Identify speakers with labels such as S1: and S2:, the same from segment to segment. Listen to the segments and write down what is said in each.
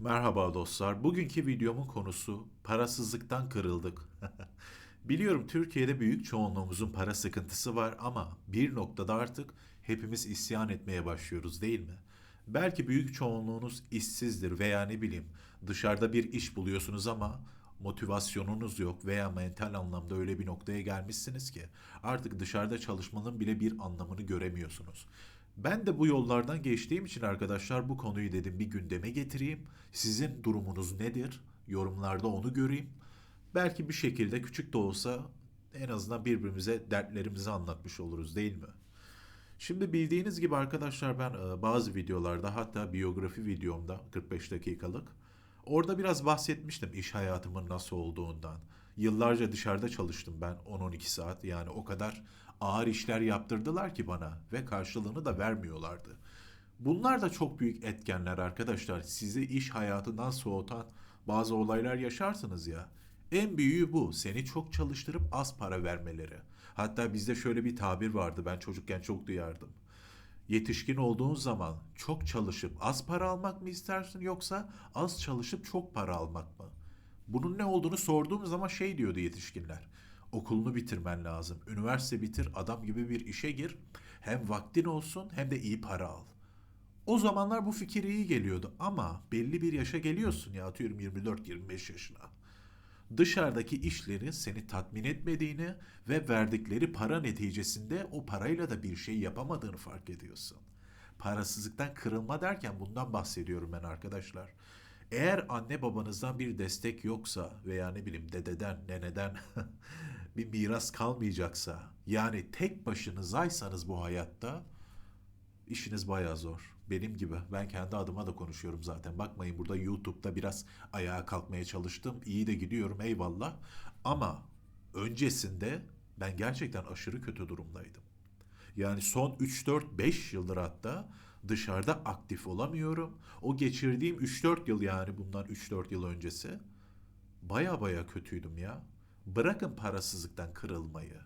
S1: Merhaba dostlar. Bugünkü videomun konusu parasızlıktan kırıldık. Biliyorum Türkiye'de büyük çoğunluğumuzun para sıkıntısı var ama bir noktada artık hepimiz isyan etmeye başlıyoruz değil mi? Belki büyük çoğunluğunuz işsizdir veya ne bileyim dışarıda bir iş buluyorsunuz ama motivasyonunuz yok veya mental anlamda öyle bir noktaya gelmişsiniz ki artık dışarıda çalışmanın bile bir anlamını göremiyorsunuz. Ben de bu yollardan geçtiğim için arkadaşlar bu konuyu dedim bir gündeme getireyim. Sizin durumunuz nedir? Yorumlarda onu göreyim. Belki bir şekilde küçük de olsa en azından birbirimize dertlerimizi anlatmış oluruz değil mi? Şimdi bildiğiniz gibi arkadaşlar ben e, bazı videolarda hatta biyografi videomda 45 dakikalık orada biraz bahsetmiştim iş hayatımın nasıl olduğundan. Yıllarca dışarıda çalıştım ben 10-12 saat yani o kadar ağır işler yaptırdılar ki bana ve karşılığını da vermiyorlardı. Bunlar da çok büyük etkenler arkadaşlar. Sizi iş hayatından soğutan bazı olaylar yaşarsınız ya. En büyüğü bu. Seni çok çalıştırıp az para vermeleri. Hatta bizde şöyle bir tabir vardı. Ben çocukken çok duyardım. Yetişkin olduğun zaman çok çalışıp az para almak mı istersin yoksa az çalışıp çok para almak mı? Bunun ne olduğunu sorduğum zaman şey diyordu yetişkinler. Okulunu bitirmen lazım. Üniversite bitir, adam gibi bir işe gir. Hem vaktin olsun hem de iyi para al. O zamanlar bu fikir iyi geliyordu ama belli bir yaşa geliyorsun ya atıyorum 24-25 yaşına. Dışarıdaki işlerin seni tatmin etmediğini ve verdikleri para neticesinde o parayla da bir şey yapamadığını fark ediyorsun. Parasızlıktan kırılma derken bundan bahsediyorum ben arkadaşlar. Eğer anne babanızdan bir destek yoksa veya ne bileyim dededen, neneden bir miras kalmayacaksa yani tek başınızaysanız bu hayatta İşiniz bayağı zor. Benim gibi. Ben kendi adıma da konuşuyorum zaten. Bakmayın burada YouTube'da biraz ayağa kalkmaya çalıştım. İyi de gidiyorum eyvallah. Ama öncesinde ben gerçekten aşırı kötü durumdaydım. Yani son 3-4-5 yıldır hatta dışarıda aktif olamıyorum. O geçirdiğim 3-4 yıl yani bundan 3-4 yıl öncesi baya baya kötüydüm ya. Bırakın parasızlıktan kırılmayı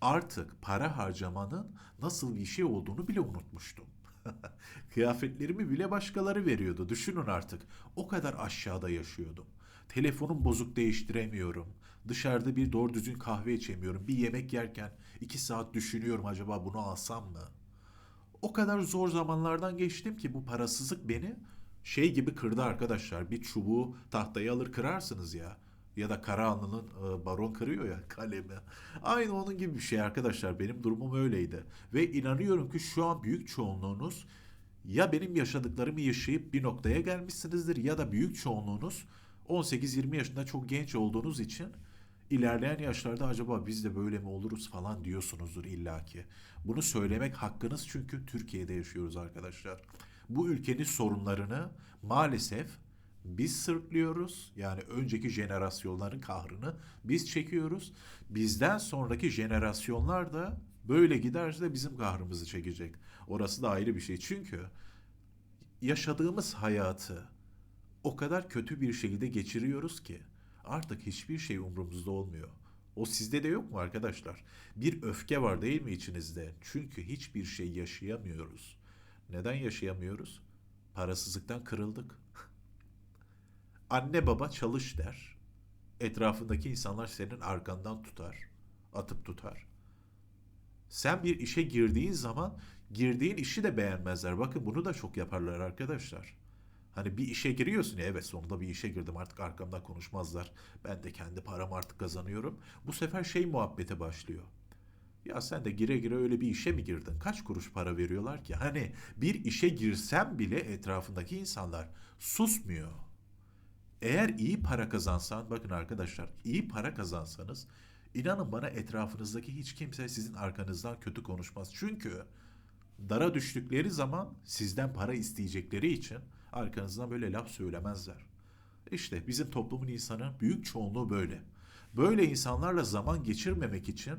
S1: artık para harcamanın nasıl bir şey olduğunu bile unutmuştum. Kıyafetlerimi bile başkaları veriyordu. Düşünün artık. O kadar aşağıda yaşıyordum. Telefonum bozuk değiştiremiyorum. Dışarıda bir doğru düzgün kahve içemiyorum. Bir yemek yerken iki saat düşünüyorum acaba bunu alsam mı? O kadar zor zamanlardan geçtim ki bu parasızlık beni şey gibi kırdı arkadaşlar. Bir çubuğu tahtaya alır kırarsınız ya ya da Karahanlı'nın e, baron kırıyor ya kalemi. Aynı onun gibi bir şey arkadaşlar. Benim durumum öyleydi. Ve inanıyorum ki şu an büyük çoğunluğunuz ya benim yaşadıklarımı yaşayıp bir noktaya gelmişsinizdir ya da büyük çoğunluğunuz 18-20 yaşında çok genç olduğunuz için ilerleyen yaşlarda acaba biz de böyle mi oluruz falan diyorsunuzdur illaki. Bunu söylemek hakkınız çünkü Türkiye'de yaşıyoruz arkadaşlar. Bu ülkenin sorunlarını maalesef biz sırtlıyoruz. Yani önceki jenerasyonların kahrını biz çekiyoruz. Bizden sonraki jenerasyonlar da böyle giderse de bizim kahrımızı çekecek. Orası da ayrı bir şey. Çünkü yaşadığımız hayatı o kadar kötü bir şekilde geçiriyoruz ki artık hiçbir şey umurumuzda olmuyor. O sizde de yok mu arkadaşlar? Bir öfke var değil mi içinizde? Çünkü hiçbir şey yaşayamıyoruz. Neden yaşayamıyoruz? Parasızlıktan kırıldık. Anne baba çalış der. Etrafındaki insanlar senin arkandan tutar, atıp tutar. Sen bir işe girdiğin zaman girdiğin işi de beğenmezler. Bakın bunu da çok yaparlar arkadaşlar. Hani bir işe giriyorsun ya evet sonunda bir işe girdim artık arkamdan konuşmazlar. Ben de kendi paramı artık kazanıyorum. Bu sefer şey muhabbete başlıyor. Ya sen de gire gire öyle bir işe mi girdin? Kaç kuruş para veriyorlar ki? Hani bir işe girsem bile etrafındaki insanlar susmuyor. Eğer iyi para kazansan, bakın arkadaşlar, iyi para kazansanız inanın bana etrafınızdaki hiç kimse sizin arkanızdan kötü konuşmaz. Çünkü dara düştükleri zaman sizden para isteyecekleri için arkanızdan böyle laf söylemezler. İşte bizim toplumun insanı büyük çoğunluğu böyle. Böyle insanlarla zaman geçirmemek için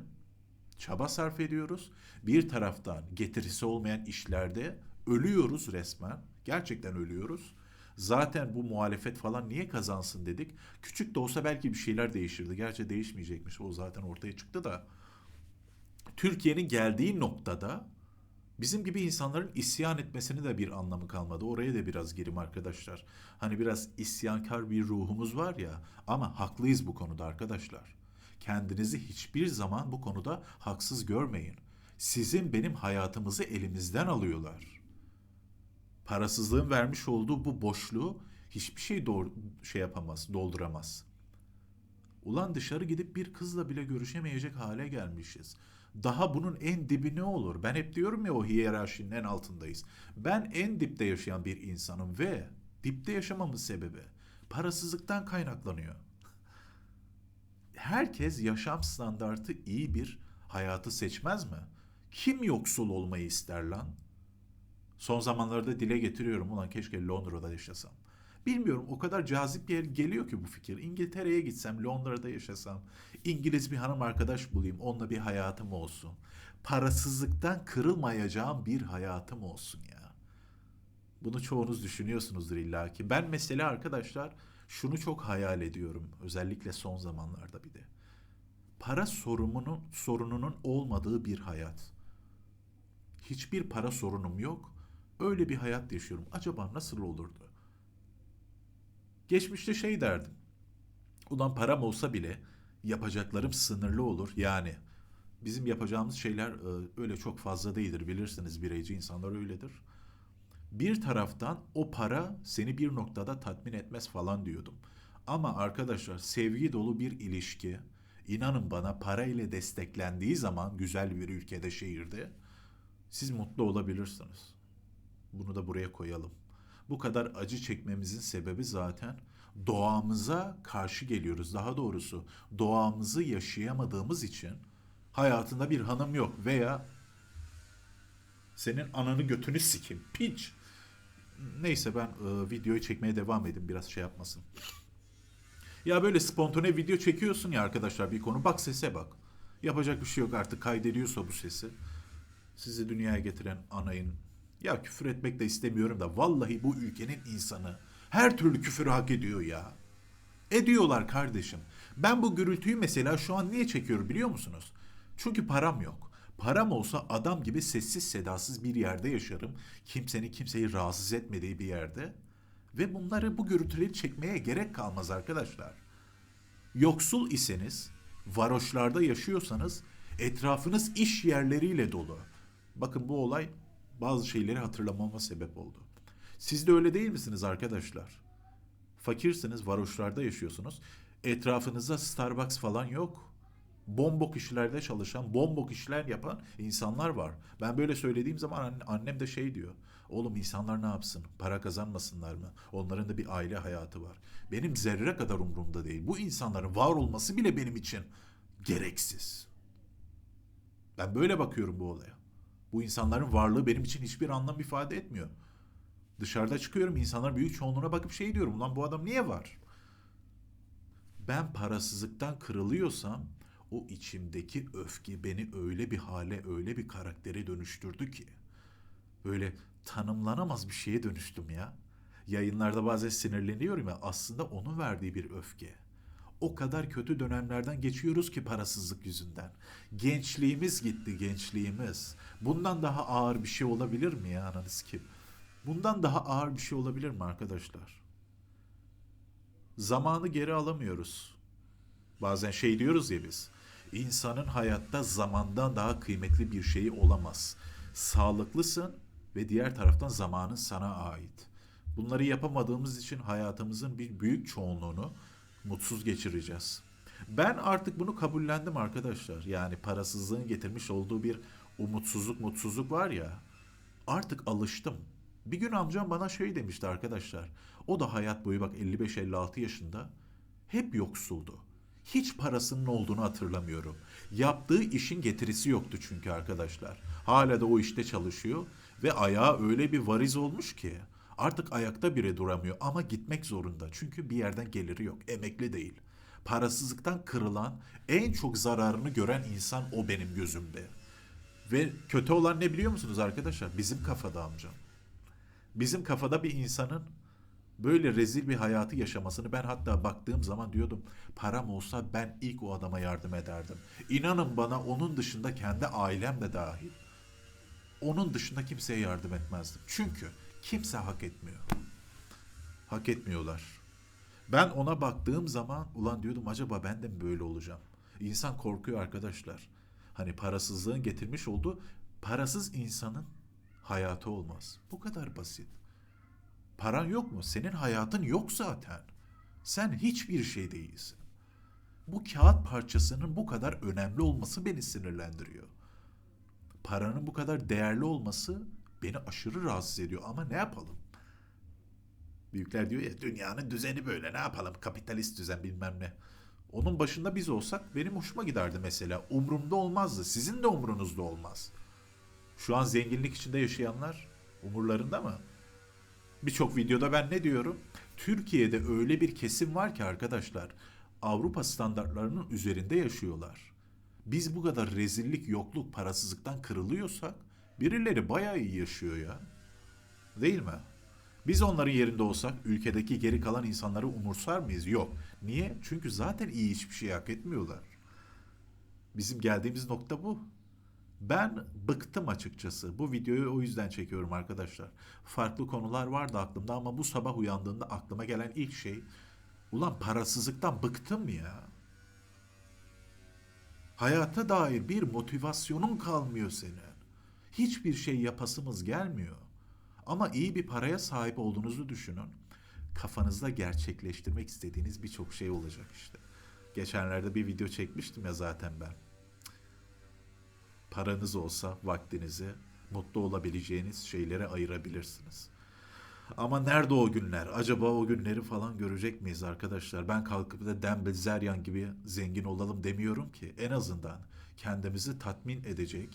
S1: çaba sarf ediyoruz. Bir taraftan getirisi olmayan işlerde ölüyoruz resmen. Gerçekten ölüyoruz. Zaten bu muhalefet falan niye kazansın dedik. Küçük de olsa belki bir şeyler değişirdi. Gerçi değişmeyecekmiş. O zaten ortaya çıktı da. Türkiye'nin geldiği noktada Bizim gibi insanların isyan etmesini de bir anlamı kalmadı. Oraya da biraz girim arkadaşlar. Hani biraz isyankar bir ruhumuz var ya ama haklıyız bu konuda arkadaşlar. Kendinizi hiçbir zaman bu konuda haksız görmeyin. Sizin benim hayatımızı elimizden alıyorlar. Parasızlığın vermiş olduğu bu boşluğu hiçbir şey doğru, şey yapamaz, dolduramaz. Ulan dışarı gidip bir kızla bile görüşemeyecek hale gelmişiz. Daha bunun en dibi ne olur? Ben hep diyorum ya o hiyerarşinin en altındayız. Ben en dipte yaşayan bir insanım ve dipte yaşamamın sebebi parasızlıktan kaynaklanıyor. Herkes yaşam standartı iyi bir hayatı seçmez mi? Kim yoksul olmayı ister lan? Son zamanlarda dile getiriyorum ulan keşke Londra'da yaşasam. Bilmiyorum o kadar cazip yer geliyor ki bu fikir. İngiltere'ye gitsem, Londra'da yaşasam, İngiliz bir hanım arkadaş bulayım, onunla bir hayatım olsun. Parasızlıktan kırılmayacağım bir hayatım olsun ya. Bunu çoğunuz düşünüyorsunuzdur illaki. Ben mesela arkadaşlar şunu çok hayal ediyorum. Özellikle son zamanlarda bir de. Para sorununun, sorununun olmadığı bir hayat. Hiçbir para sorunum yok. Öyle bir hayat yaşıyorum. Acaba nasıl olurdu? Geçmişte şey derdim. Ulan param olsa bile yapacaklarım sınırlı olur. Yani bizim yapacağımız şeyler e, öyle çok fazla değildir. Bilirsiniz bireyci insanlar öyledir. Bir taraftan o para seni bir noktada tatmin etmez falan diyordum. Ama arkadaşlar sevgi dolu bir ilişki, inanın bana para ile desteklendiği zaman güzel bir ülkede, şehirde siz mutlu olabilirsiniz. Bunu da buraya koyalım. Bu kadar acı çekmemizin sebebi zaten doğamıza karşı geliyoruz. Daha doğrusu doğamızı yaşayamadığımız için hayatında bir hanım yok veya senin ananı götünü sikim piç. Neyse ben e, videoyu çekmeye devam edeyim biraz şey yapmasın. Ya böyle spontane video çekiyorsun ya arkadaşlar bir konu bak sese bak. Yapacak bir şey yok artık kaydediyorsa bu sesi. Sizi dünyaya getiren anayın ya küfür etmek de istemiyorum da vallahi bu ülkenin insanı her türlü küfürü hak ediyor ya. Ediyorlar kardeşim. Ben bu gürültüyü mesela şu an niye çekiyorum biliyor musunuz? Çünkü param yok. Param olsa adam gibi sessiz sedasız bir yerde yaşarım. Kimsenin kimseyi rahatsız etmediği bir yerde. Ve bunları bu gürültüleri çekmeye gerek kalmaz arkadaşlar. Yoksul iseniz, varoşlarda yaşıyorsanız etrafınız iş yerleriyle dolu. Bakın bu olay bazı şeyleri hatırlamama sebep oldu. Siz de öyle değil misiniz arkadaşlar? Fakirsiniz, varoşlarda yaşıyorsunuz. Etrafınızda Starbucks falan yok. Bombok işlerde çalışan, bombok işler yapan insanlar var. Ben böyle söylediğim zaman annem de şey diyor. Oğlum insanlar ne yapsın? Para kazanmasınlar mı? Onların da bir aile hayatı var. Benim zerre kadar umurumda değil. Bu insanların var olması bile benim için gereksiz. Ben böyle bakıyorum bu olaya. Bu insanların varlığı benim için hiçbir anlam ifade etmiyor. Dışarıda çıkıyorum insanlar büyük çoğunluğuna bakıp şey diyorum. Lan bu adam niye var? Ben parasızlıktan kırılıyorsam o içimdeki öfke beni öyle bir hale, öyle bir karaktere dönüştürdü ki. Böyle tanımlanamaz bir şeye dönüştüm ya. Yayınlarda bazen sinirleniyorum ya aslında onun verdiği bir öfke. O kadar kötü dönemlerden geçiyoruz ki parasızlık yüzünden. Gençliğimiz gitti gençliğimiz. Bundan daha ağır bir şey olabilir mi ya ananız kim? Bundan daha ağır bir şey olabilir mi arkadaşlar? Zamanı geri alamıyoruz. Bazen şey diyoruz ya biz. İnsanın hayatta zamandan daha kıymetli bir şeyi olamaz. Sağlıklısın ve diğer taraftan zamanın sana ait. Bunları yapamadığımız için hayatımızın bir büyük çoğunluğunu mutsuz geçireceğiz. Ben artık bunu kabullendim arkadaşlar. Yani parasızlığın getirmiş olduğu bir umutsuzluk, mutsuzluk var ya. Artık alıştım. Bir gün amcam bana şey demişti arkadaşlar. O da hayat boyu bak 55-56 yaşında hep yoksuldu. Hiç parasının olduğunu hatırlamıyorum. Yaptığı işin getirisi yoktu çünkü arkadaşlar. Hala da o işte çalışıyor ve ayağı öyle bir variz olmuş ki artık ayakta bile duramıyor ama gitmek zorunda. Çünkü bir yerden geliri yok. Emekli değil. Parasızlıktan kırılan, en çok zararını gören insan o benim gözümde. Ve kötü olan ne biliyor musunuz arkadaşlar? Bizim kafada amcam. Bizim kafada bir insanın böyle rezil bir hayatı yaşamasını ben hatta baktığım zaman diyordum param olsa ben ilk o adama yardım ederdim. İnanın bana onun dışında kendi ailem de dahil. Onun dışında kimseye yardım etmezdim. Çünkü kimse hak etmiyor. Hak etmiyorlar. Ben ona baktığım zaman ulan diyordum acaba ben de mi böyle olacağım? İnsan korkuyor arkadaşlar. Hani parasızlığın getirmiş olduğu parasız insanın hayatı olmaz. Bu kadar basit. Paran yok mu? Senin hayatın yok zaten. Sen hiçbir şey değilsin. Bu kağıt parçasının bu kadar önemli olması beni sinirlendiriyor. Paranın bu kadar değerli olması beni aşırı rahatsız ediyor ama ne yapalım? Büyükler diyor ya dünyanın düzeni böyle ne yapalım kapitalist düzen bilmem ne. Onun başında biz olsak benim hoşuma giderdi mesela. Umrumda olmazdı. Sizin de umrunuzda olmaz. Şu an zenginlik içinde yaşayanlar umurlarında mı? Birçok videoda ben ne diyorum? Türkiye'de öyle bir kesim var ki arkadaşlar Avrupa standartlarının üzerinde yaşıyorlar. Biz bu kadar rezillik, yokluk, parasızlıktan kırılıyorsak birileri bayağı iyi yaşıyor ya. Değil mi? Biz onların yerinde olsak ülkedeki geri kalan insanları umursar mıyız? Yok. Niye? Çünkü zaten iyi hiçbir şey hak etmiyorlar. Bizim geldiğimiz nokta bu. Ben bıktım açıkçası. Bu videoyu o yüzden çekiyorum arkadaşlar. Farklı konular vardı aklımda ama bu sabah uyandığımda aklıma gelen ilk şey ulan parasızlıktan bıktım ya. Hayata dair bir motivasyonun kalmıyor senin. Hiçbir şey yapasımız gelmiyor. Ama iyi bir paraya sahip olduğunuzu düşünün. Kafanızda gerçekleştirmek istediğiniz birçok şey olacak işte. Geçenlerde bir video çekmiştim ya zaten ben. Paranız olsa vaktinizi mutlu olabileceğiniz şeylere ayırabilirsiniz. Ama nerede o günler? Acaba o günleri falan görecek miyiz arkadaşlar? Ben kalkıp da Dan Bilzerian gibi zengin olalım demiyorum ki. En azından kendimizi tatmin edecek,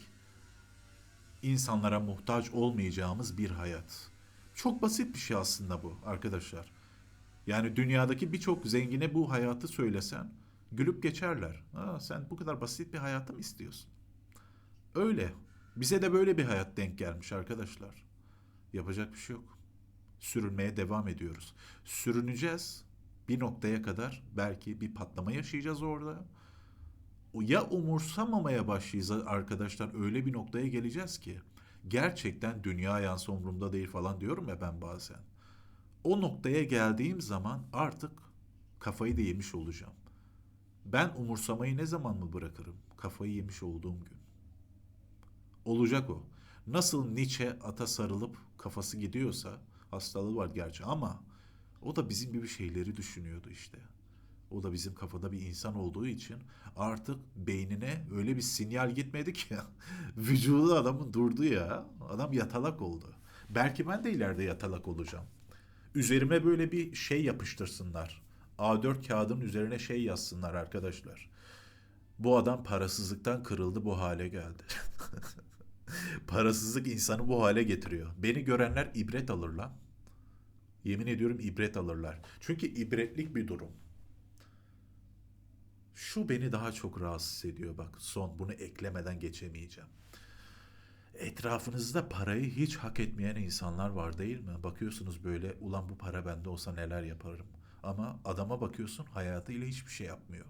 S1: insanlara muhtaç olmayacağımız bir hayat. Çok basit bir şey aslında bu arkadaşlar. Yani dünyadaki birçok zengine bu hayatı söylesen gülüp geçerler. Aa, sen bu kadar basit bir hayatı mı istiyorsun? Öyle. Bize de böyle bir hayat denk gelmiş arkadaşlar. Yapacak bir şey yok. Sürünmeye devam ediyoruz. Sürüneceğiz. Bir noktaya kadar belki bir patlama yaşayacağız orada. Ya umursamamaya başlayacağız arkadaşlar öyle bir noktaya geleceğiz ki gerçekten dünya yansı umurumda değil falan diyorum ya ben bazen. O noktaya geldiğim zaman artık kafayı da yemiş olacağım. Ben umursamayı ne zaman mı bırakırım? Kafayı yemiş olduğum gün. Olacak o. Nasıl Nietzsche ata sarılıp kafası gidiyorsa hastalığı var gerçi ama o da bizim gibi şeyleri düşünüyordu işte. O da bizim kafada bir insan olduğu için artık beynine öyle bir sinyal gitmedi ki vücudu adamın durdu ya. Adam yatalak oldu. Belki ben de ileride yatalak olacağım. Üzerime böyle bir şey yapıştırsınlar. A4 kağıdın üzerine şey yazsınlar arkadaşlar. Bu adam parasızlıktan kırıldı bu hale geldi. Parasızlık insanı bu hale getiriyor. Beni görenler ibret alırlar. Yemin ediyorum ibret alırlar. Çünkü ibretlik bir durum. Şu beni daha çok rahatsız ediyor bak son bunu eklemeden geçemeyeceğim. Etrafınızda parayı hiç hak etmeyen insanlar var değil mi? Bakıyorsunuz böyle ulan bu para bende olsa neler yaparım. Ama adama bakıyorsun hayatıyla hiçbir şey yapmıyor.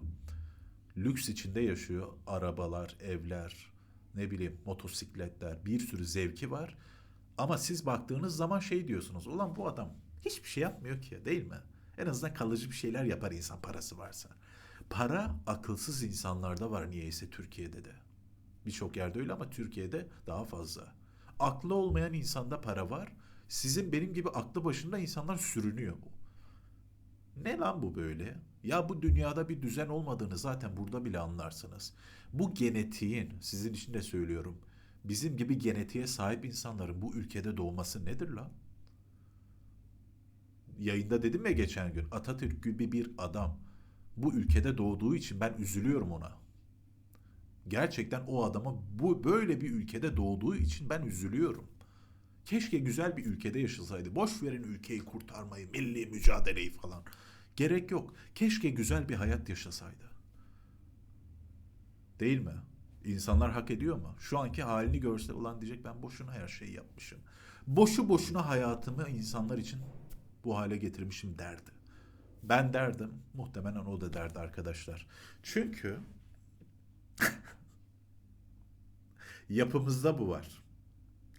S1: Lüks içinde yaşıyor. Arabalar, evler, ne bileyim motosikletler, bir sürü zevki var. Ama siz baktığınız zaman şey diyorsunuz. Ulan bu adam hiçbir şey yapmıyor ki değil mi? En azından kalıcı bir şeyler yapar insan parası varsa. Para akılsız insanlarda var niyeyse Türkiye'de de. Birçok yerde öyle ama Türkiye'de daha fazla. Aklı olmayan insanda para var. Sizin benim gibi aklı başında insanlar sürünüyor bu. Ne lan bu böyle? Ya bu dünyada bir düzen olmadığını zaten burada bile anlarsınız. Bu genetiğin, sizin için de söylüyorum, bizim gibi genetiğe sahip insanların bu ülkede doğması nedir lan? Yayında dedim ya geçen gün Atatürk gibi bir adam bu ülkede doğduğu için ben üzülüyorum ona. Gerçekten o adama bu böyle bir ülkede doğduğu için ben üzülüyorum. Keşke güzel bir ülkede yaşasaydı. Boş verin ülkeyi kurtarmayı, milli mücadeleyi falan. Gerek yok. Keşke güzel bir hayat yaşasaydı. Değil mi? İnsanlar hak ediyor mu? Şu anki halini görse ulan diyecek ben boşuna her şeyi yapmışım. Boşu boşuna hayatımı insanlar için bu hale getirmişim derdi. Ben derdim. Muhtemelen o da derdi arkadaşlar. Çünkü yapımızda bu var.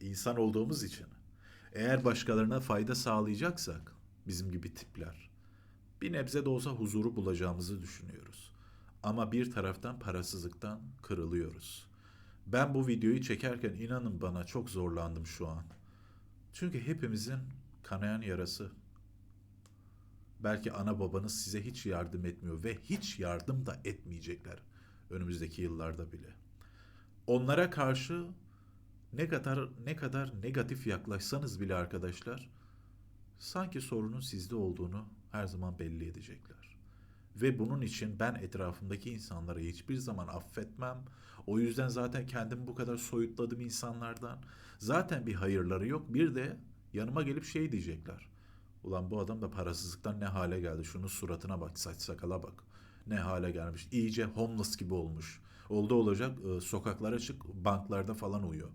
S1: İnsan olduğumuz için. Eğer başkalarına fayda sağlayacaksak bizim gibi tipler bir nebze de olsa huzuru bulacağımızı düşünüyoruz. Ama bir taraftan parasızlıktan kırılıyoruz. Ben bu videoyu çekerken inanın bana çok zorlandım şu an. Çünkü hepimizin kanayan yarası. Belki ana babanız size hiç yardım etmiyor ve hiç yardım da etmeyecekler önümüzdeki yıllarda bile. Onlara karşı ne kadar ne kadar negatif yaklaşsanız bile arkadaşlar sanki sorunun sizde olduğunu her zaman belli edecekler. Ve bunun için ben etrafımdaki insanları hiçbir zaman affetmem. O yüzden zaten kendimi bu kadar soyutladım insanlardan. Zaten bir hayırları yok. Bir de yanıma gelip şey diyecekler. Ulan bu adam da parasızlıktan ne hale geldi. Şunun suratına bak, saç sakala bak. Ne hale gelmiş. İyice homeless gibi olmuş. Oldu olacak e, sokaklara çık, banklarda falan uyuyor.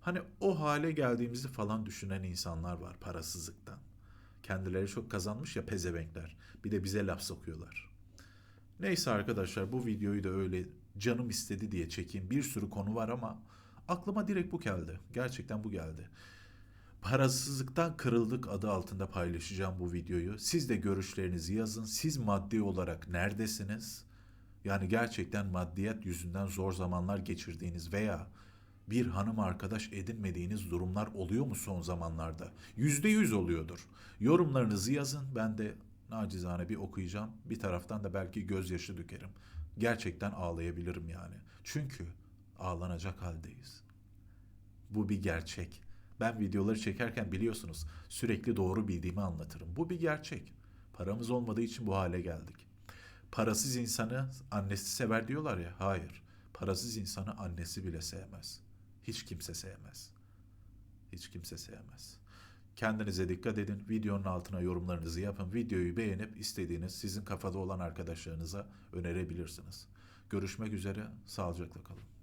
S1: Hani o hale geldiğimizi falan düşünen insanlar var parasızlıktan. Kendileri çok kazanmış ya pezevenkler. Bir de bize laf sokuyorlar. Neyse arkadaşlar bu videoyu da öyle canım istedi diye çekeyim. Bir sürü konu var ama aklıma direkt bu geldi. Gerçekten bu geldi. Parasızlıktan kırıldık adı altında paylaşacağım bu videoyu. Siz de görüşlerinizi yazın. Siz maddi olarak neredesiniz? Yani gerçekten maddiyat yüzünden zor zamanlar geçirdiğiniz veya bir hanım arkadaş edinmediğiniz durumlar oluyor mu son zamanlarda? Yüzde yüz oluyordur. Yorumlarınızı yazın. Ben de nacizane bir okuyacağım. Bir taraftan da belki gözyaşı dökerim. Gerçekten ağlayabilirim yani. Çünkü ağlanacak haldeyiz. Bu bir gerçek. Ben videoları çekerken biliyorsunuz sürekli doğru bildiğimi anlatırım. Bu bir gerçek. Paramız olmadığı için bu hale geldik. Parasız insanı annesi sever diyorlar ya. Hayır. Parasız insanı annesi bile sevmez. Hiç kimse sevmez. Hiç kimse sevmez. Kendinize dikkat edin. Videonun altına yorumlarınızı yapın. Videoyu beğenip istediğiniz sizin kafada olan arkadaşlarınıza önerebilirsiniz. Görüşmek üzere. Sağlıcakla kalın.